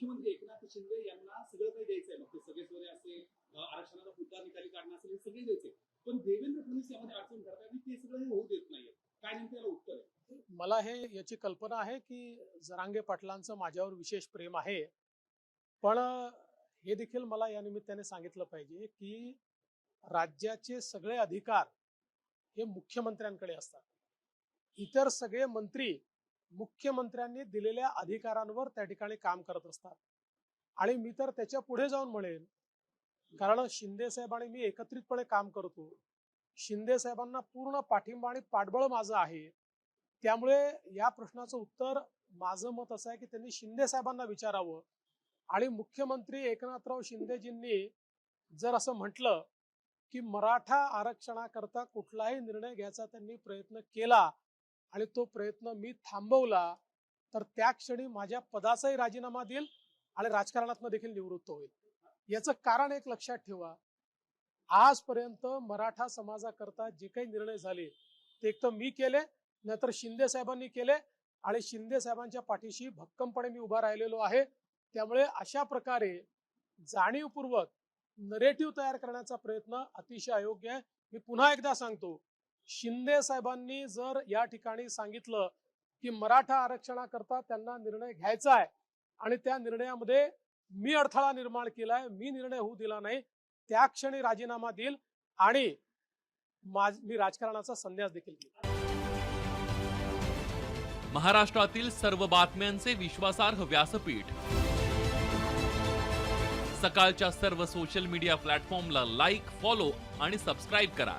मुख्यमंत्री एकनाथ शिंदे यांना सगळं काही द्यायचंय. मग ते सगळे सोरे असेल आरक्षणाचा मुद्दा निकाली काढणं असेल हे सगळे द्यायचे पण देवेंद्र फडणवीस यामध्ये अडचण करतात आणि ते सगळं हे होऊ देत नाहीये काय नेमकं याला उत्तर आहे? मला हे याची कल्पना आहे की जरांगे पाटलांचं माझ्यावर विशेष प्रेम आहे. पण हे देखील मला या निमित्ताने सांगितलं पाहिजे की राज्याचे सगळे अधिकार हे मुख्यमंत्र्यांकडे असतात. इतर सगळे मंत्री मुख्यमंत्र्यांनी दिलेल्या अधिकारांवर त्या ठिकाणी काम करत असतात. आणि मी तर त्याच्या पुढे जाऊन म्हणेन कारण शिंदे साहेब आणि मी एकत्रितपणे काम करतो. शिंदे साहेबांना पूर्ण पाठिंबा आणि पाठबळ माझं आहे. त्यामुळे या प्रश्नाचं उत्तर माझं मत असं आहे की त्यांनी शिंदे साहेबांना विचारावं. आणि मुख्यमंत्री एकनाथराव शिंदेजींनी जर असं म्हटलं की मराठा आरक्षणाकरता कुठलाही निर्णय घ्यायचा त्यांनी प्रयत्न केला आणि तो प्रयत्न मी थांबवला तर त्या क्षणी माझ्या पदाचाही राजीनामा देईल आणि राजकारणातनं देखील निवृत्त होईल. याचं कारण एक लक्षात ठेवा. आजपर्यंत मराठा समाजाकरता जे काही निर्णय झाले ते एक तर मी केले नाहीतर शिंदे साहेबांनी केले आणि शिंदे साहेबांच्या पाठीशी भक्कमपणे मी उभा राहिलेलो आहे. त्यामुळे अशा प्रकारे जाणीवपूर्वक नरेटिव्ह तयार करण्याचा प्रयत्न अतिशय अयोग्य आहे. मी पुन्हा एकदा सांगतो शिंदे साहेबांनी जर या ठिकाणी सांगितलं की मराठा आरक्षणाकरता त्यांना निर्णय घ्यायचा आहे आणि त्या निर्णयामध्ये मी अडथळा निर्माण केलाय मी निर्णय होऊ दिला नाही त्या क्षणी राजीनामा देईल आणि माझ- मी राजकारणाचा संन्यास देखील घेईल महाराष्ट्रातील सर्व बातम्यांचे विश्वासार्ह व्यासपीठ. सकाळच्या सर्व सोशल मीडिया प्लॅटफॉर्मला लाईक फॉलो आणि सबस्क्राईब करा.